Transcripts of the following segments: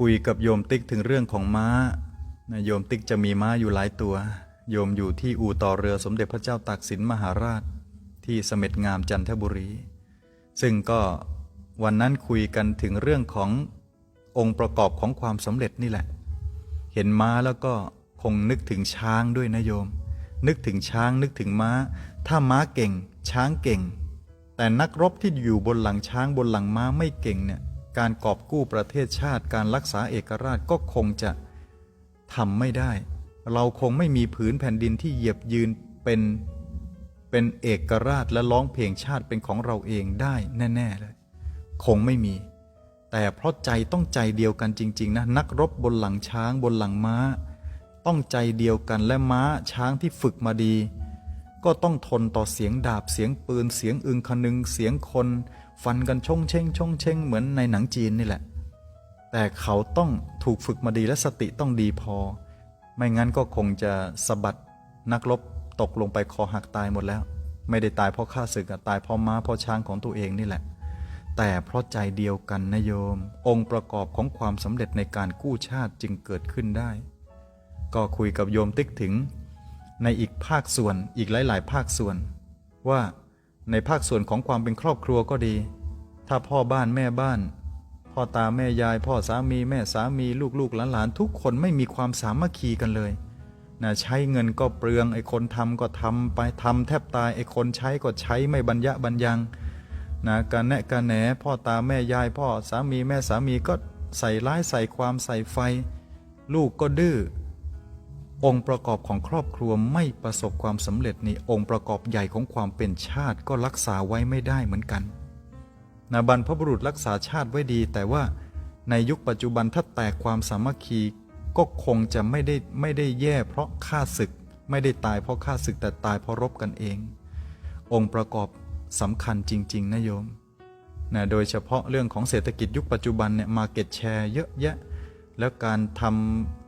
คุยกับโยมติ๊กถึงเรื่องของม้านะโยมติ๊กจะมีม้าอยู่หลายตัว โยมอยู่ที่อู่ต่อเรือสมเด็จพระเจ้าตากสินมหาราช ที่เสม็ดงามจันทบุรี ซึ่งก็วันนั้นคุยกันถึงเรื่องขององค์ประกอบของความสำเร็จนี่แหละ เห็นม้าแล้วก็คงนึกถึงช้างด้วยนะโยม นึกถึงช้างนึกถึงม้า ถ้าม้าเก่ง ช้างเก่ง แต่นักรบที่อยู่บนหลังช้างบนหลังม้าไม่เก่งเนี่ย การกอบกู้ประเทศชาติการรักษาเอกราชก็คงจะทำไม่ได้ เราคงไม่มีผืนแผ่นดินที่เหยียบยืนเป็นเป็นเอกราชและร้องเพลงชาติเป็นของเราเองได้แน่ ๆ เลย คงไม่มี แต่เพราะใจต้องใจเดียวกันจริง ๆ นะ นักรบบนหลังช้างบนหลังม้า ต้องใจเดียวกันและม้าช้างที่ฝึกมาดี ก็ต้องทนต่อเสียงดาบเสียงปืนเสียงอึงคนึงเสียงคน ฟันกันชงเชงชงเชงเหมือนในหนังจีนนี่แหละ แต่เขาต้องถูกฝึกมาดีและสติต้องดีพอ ไม่งั้นก็คงจะสะบัดนักรบตกลงไปคอหักตายหมดแล้ว ไม่ได้ตายเพราะข้าศึกตายเพราะม้าเพราะช้างของตัวเองนี่แหละ แต่เพราะใจเดียวกันนะโยม องค์ประกอบของความสำเร็จในการกู้ชาติจึงเกิดขึ้นได้ ก็คุยกับโยมติ๊กถึง ในอีกภาคส่วนอีกหลาย ๆ ภาคส่วนว่า ในภาคส่วนของความเป็นครอบครัวก็ดี ถ้าพ่อบ้านแม่บ้าน พ่อตาแม่ยาย พ่อสามีแม่สามีลูกลูกหลานหลานทุกคนไม่มีความสามัคคีกันเลยนะใช้เงินก็เปลืองไอ้คนทำก็ทำไปทำแทบตายไอ้คนใช้ก็ใช้ไม่บรรยะบรรยังนะการแนะการแหนพ่อตาแม่ยาย พ่อสามีแม่สามีก็ใส่ร้ายใส่ความใส่ไฟ ลูกก็ดื้อ องค์ประกอบของครอบครัวไม่ประสบความสำเร็จนี่องค์ประกอบใหญ่ของความเป็นชาติก็รักษาไว้ไม่ได้เหมือนกันนะบรรพบุรุษรักษาชาติไว้ดี แต่ว่าในยุคปัจจุบันถ้าแตกความสามัคคีก็คงจะไม่ได้ไม่ได้แย่เพราะฆ่าศึก ไม่ได้ตายเพราะฆ่าศึกแต่ตายเพราะรบกันเอง องค์ประกอบสำคัญจริง ๆนะโยมนะโดยเฉพาะเรื่องของเศรษฐกิจยุคปัจจุบันเนี่ยมาเก็ตแชร์เยอะแยะ แล้วการทำ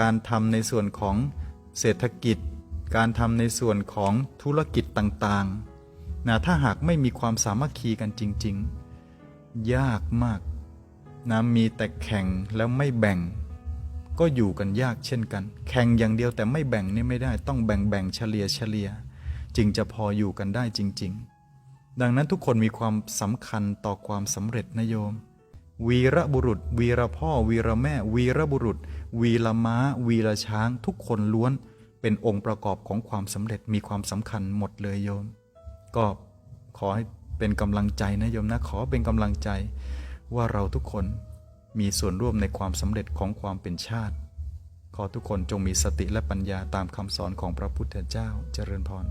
การทำในส่วนของเศรษฐกิจ การทำในส่วนของธุรกิจต่างๆนะถ้าหากไม่มีความสามัคคีกันจริง ๆ ยากมากนะมีแต่แข่งแล้วไม่แบ่ง ก็อยู่กันยากเช่นกัน แข่งอย่างเดียวแต่ไม่แบ่งนี่ไม่ได้ต้องแบ่งแบ่งเฉลี่ยเฉลี่ยจึงจะพออยู่กันได้จริง ๆ ดังนั้นทุกคนมีความสำคัญต่อความสำเร็จนะโยม วีระบุรุษ วีระพ่อ วีระแม่ วีระบุรุษ วีรม้า วีรช้าง ทุกคนล้วน เป็นองค์ประกอบของความสำเร็จมีความสำคัญหมดเลยโยม ก็ขอให้เป็นกำลังใจนะโยมนะขอเป็นกำลังใจ ว่าเราทุกคนมีส่วนร่วมในความสำเร็จของความเป็นชาติ ขอทุกคนจงมีสติและปัญญาตามคำสอนของพระพุทธเจ้าเจริญพร